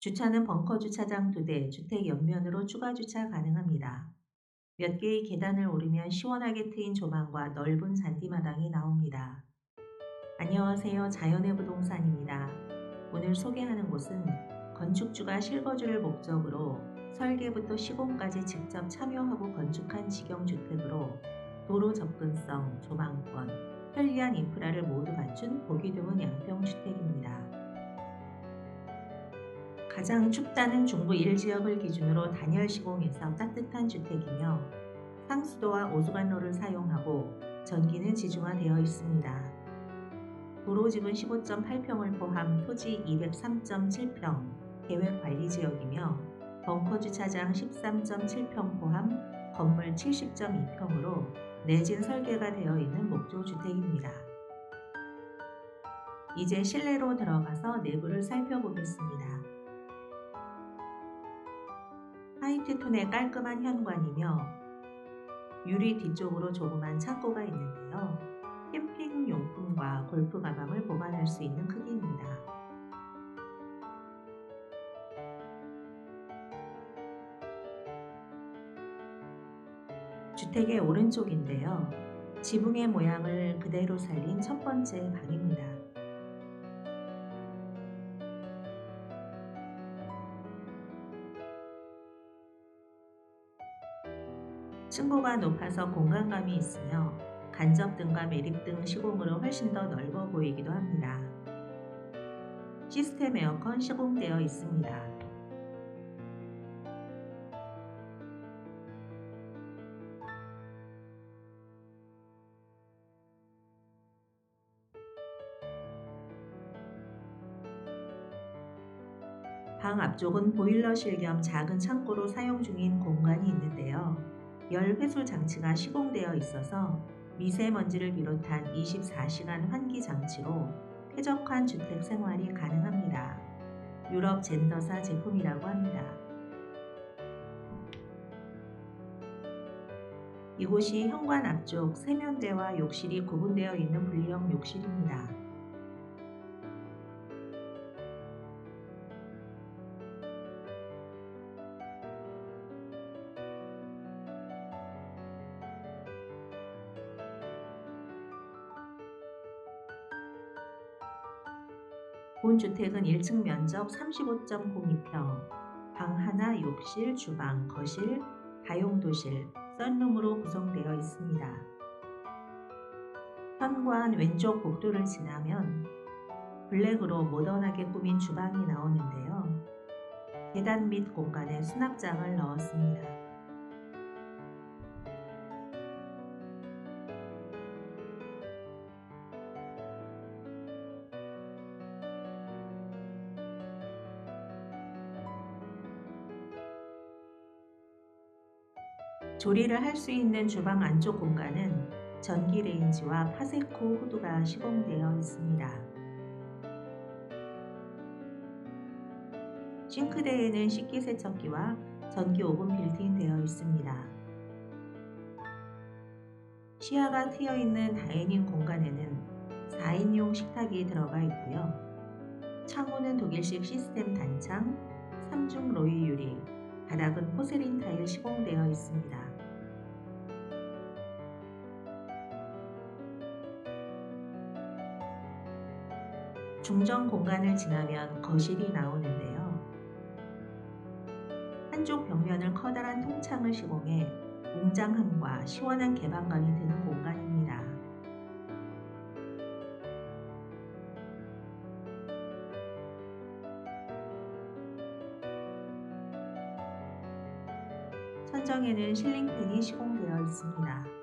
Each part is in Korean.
주차는 벙커 주차장 2대, 주택 옆면으로 추가 주차 가능합니다. 몇 개의 계단을 오르면 시원하게 트인 조망과 넓은 잔디마당이 나옵니다. 안녕하세요. 자연의 부동산입니다. 오늘 소개하는 곳은 건축주가 실거주를 목적으로 설계부터 시공까지 직접 참여하고 건축한 직영주택으로 도로 접근성, 조망권, 편리한 인프라를 모두 갖춘 보기 드문 양평주택입니다. 가장 춥다는 중부 1 지역을 기준으로 단열 시공해서 따뜻한 주택이며 상수도와 오수관로를 사용하고 전기는 지중화되어 있습니다. 도로집은 15.8평을 포함 토지 203.7평 계획 관리 지역이며 벙커 주차장 13.7평 포함 건물 70.2평으로 내진 설계가 되어 있는 목조 주택입니다. 이제 실내로 들어가서 내부를 살펴보겠습니다. 화이트 톤의 깔끔한 현관이며 유리 뒤쪽으로 조그만 창고가 있는데요. 캠핑 용품과 골프 가방을 보관할 수 있는 크기입니다. 주택의 오른쪽인데요. 지붕의 모양을 그대로 살린 첫 번째 방입니다. 층고가 높아서 공간감이 있으며 간접등과 매립등 시공으로 훨씬 더 넓어 보이기도 합니다. 시스템 에어컨 시공되어 있습니다. 방 앞쪽은 보일러실 겸 작은 창고로 사용 중인 공간이 있는데요. 열 회수 장치가 시공되어 있어서 미세먼지를 비롯한 24시간 환기 장치로 쾌적한 주택 생활이 가능합니다. 유럽 젠더사 제품이라고 합니다. 이곳이 현관 앞쪽 세면대와 욕실이 구분되어 있는 분리형 욕실입니다. 본 주택은 1층 면적 35.02평, 방 하나, 욕실, 주방, 거실, 다용도실, 썬룸으로 구성되어 있습니다. 현관 왼쪽 복도를 지나면 블랙으로 모던하게 꾸민 주방이 나오는데요. 계단 및 공간에 수납장을 넣었습니다. 조리를 할 수 있는 주방 안쪽 공간은 전기 레인지와 파세코 후드가 시공되어 있습니다. 싱크대에는 식기세척기와 전기 오븐 빌트인 되어 있습니다. 시야가 트여 있는 다이닝 공간에는 4인용 식탁이 들어가 있고요. 창호는 독일식 시스템 단창, 3중 로이 유리, 바닥은 포세린 타일 시공되어 있습니다. 중정 공간을 지나면 거실이 나오는데요. 한쪽 벽면을 커다란 통창을 시공해 웅장함과 시원한 개방감이 드는 공간입니다. 천정에는 실링팬이 시공되어 있습니다.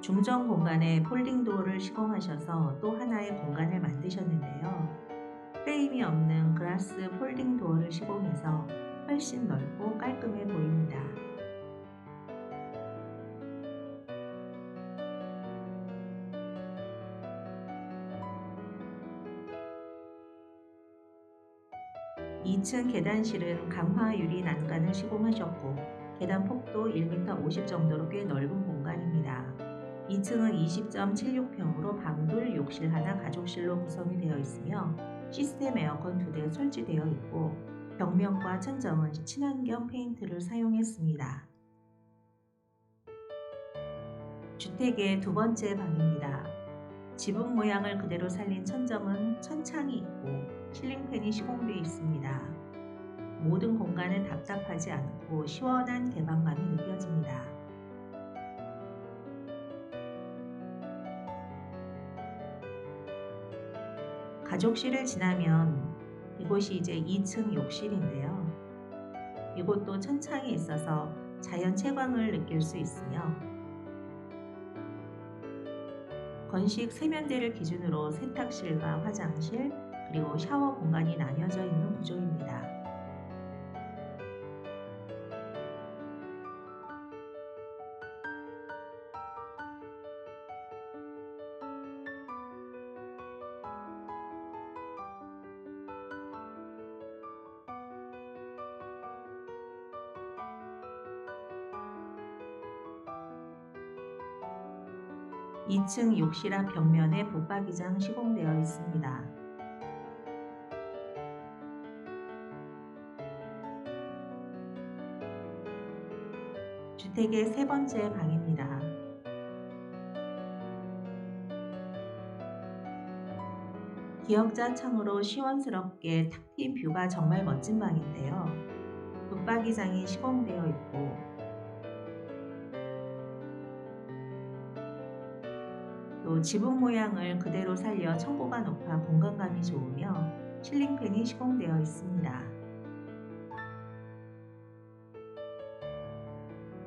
중정 공간에 폴딩 도어를 시공하셔서 또 하나의 공간을 만드셨는데요. 프레임이 없는 그라스 폴딩 도어를 시공해서 훨씬 넓고 깔끔해 보입니다. 2층 계단실은 강화 유리 난간을 시공하셨고 계단 폭도 1m 50 정도로 꽤 넓은 공간입니다. 2층은 20.76평으로 방돌 욕실 하나 가족실로 구성이 되어 있으며 시스템 에어컨 2대 설치되어 있고 벽면과 천정은 친환경 페인트를 사용했습니다. 주택의 두 번째 방입니다. 지붕 모양을 그대로 살린 천정은 천창이 있고 실링팬이 시공되어 있습니다. 모든 공간은 답답하지 않고 시원한 개방감이 느껴집니다. 가족실을 지나면 이곳이 이제 2층 욕실인데요. 이곳도 천창이 있어서 자연 채광을 느낄 수 있으며 건식 세면대를 기준으로 세탁실과 화장실 그리고 샤워 공간이 나뉘어져 있는 구조입니다. (2층) 욕실 앞 벽면에 붙박이장 시공되어 있습니다. 주택의 세 번째 방입니다. 기역자 창으로 시원스럽게 탁 트인 뷰가 정말 멋진 방인데요. 붙박이장이 시공되어 있고 또 지붕 모양을 그대로 살려 청고가 높아 공간감이 좋으며 실링팬이 시공되어 있습니다.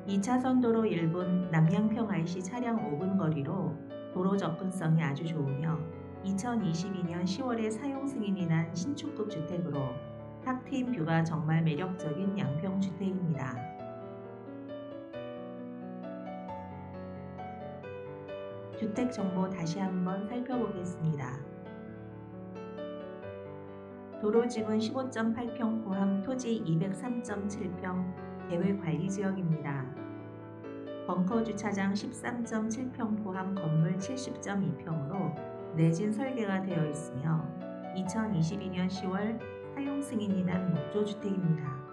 2차선 도로 1분 남양평 IC 차량 5분 거리로 도로 접근성이 아주 좋으며 2022년 10월에 사용 승인이 난 신축급 주택으로 탁 트인 뷰가 정말 매력적인 양평 주택입니다. 주택 정보 다시 한번 살펴보겠습니다. 도로 지분 15.8평 포함 토지 203.7평 대외관리지역입니다. 벙커 주차장 13.7평 포함 건물 70.2평으로 내진 설계가 되어 있으며 2022년 10월 사용 승인이 난 목조주택입니다.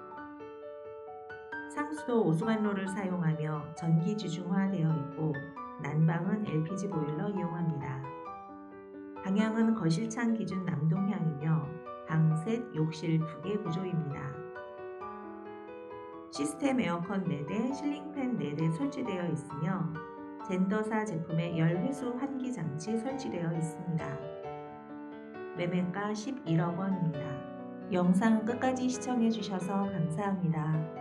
상수도 오수관로를 사용하며 전기 지중화되어 있고 난방은 LPG 보일러 이용합니다. 방향은 거실창 기준 남동향이며 방 셋, 욕실 2개 구조입니다. 시스템 에어컨 4대, 실링팬 4대 설치되어 있으며 젠더사 제품의 열 회수 환기 장치 설치되어 있습니다. 매매가 11억 원입니다. 영상 끝까지 시청해 주셔서 감사합니다.